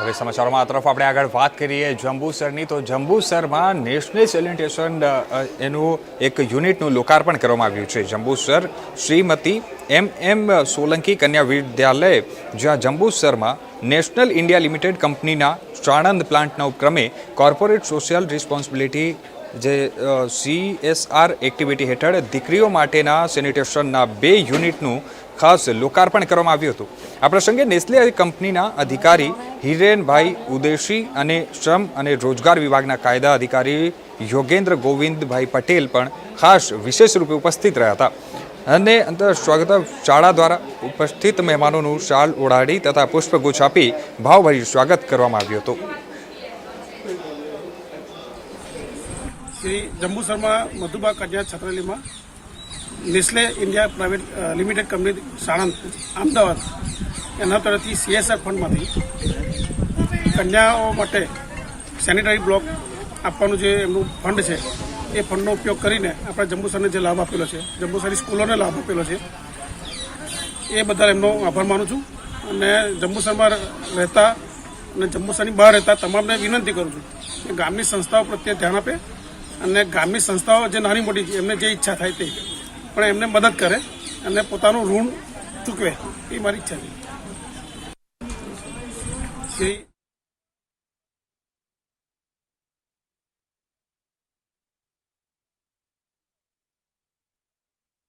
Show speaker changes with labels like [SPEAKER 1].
[SPEAKER 1] હવે સમાચારોમાં આ તરફ આપણે આગળ વાત કરીએ જંબુસરની. તો જંબુસરમાં નેશનલ સેલિટેશન એનું એક યુનિટનું લોકાર્પણ કરવામાં આવ્યું છે. જંબુસર શ્રીમતી એમ એમ સોલંકી કન્યા વિદ્યાલય, જ્યાં જંબુસરમાં નેશનલ ઇન્ડિયા લિમિટેડ કંપનીના સાણંદ પ્લાન્ટના ઉપક્રમે કોર્પોરેટ સોશિયલ રિસ્પોન્સિબિલિટી, જે સીએસઆર એક્ટિવિટી હેઠળ દીકરીઓ માટેના સેનિટેશનના બે યુનિટનું ખાસ લોકાર્પણ કરવામાં આવ્યું હતું. આ પ્રસંગે નેસ્લે કંપનીના અધિકારી હિરેનભાઈ ઉદેશી અને શ્રમ અને રોજગાર વિભાગના કાયદા અધિકારી યોગેન્દ્ર ગોવિંદભાઈ પટેલ પણ ખાસ વિશેષ રૂપે ઉપસ્થિત રહ્યા હતા. અને અંતર સ્વાગત શાળા દ્વારા ઉપસ્થિત મહેમાનોનું શાલ ઓઢાડી તથા પુષ્પગુચ્છ આપી ભાવભરી સ્વાગત કરવામાં આવ્યું હતું.
[SPEAKER 2] શ્રી જંબુસરમાં મધુબા કન્યા છાત્રાલયમાં Nestle India private limited company Sanand Ahmedabad એના તરફથી સીએસઆર ફંડમાંથી કન્યાઓ માટે સેનિટરી બ્લોક આપવાનું જે એમનું ફંડ છે, એ ફંડનો ઉપયોગ કરીને આપણે જંબુસરને જે લાભ આપેલો છે જંબુસરની સ્કૂલોને લાભ આપેલો છે, એ બદલ એમનો આભાર માનું છું અને જંબુસરમાં રહેતા અને જંબુસરની બહાર રહેતા તમામને વિનંતી કરું છું કે ગામની સંસ્થાઓ પ્રત્યે ધ્યાન આપે અને ગામની સંસ્થાઓ જે નાની મોટી છે, એમને જે ઈચ્છા થાય તે, પણ એમને મદદ કરે અને પોતાનું ઋણ ચૂકવે, એ મારી ઈચ્છા છે. શ્રી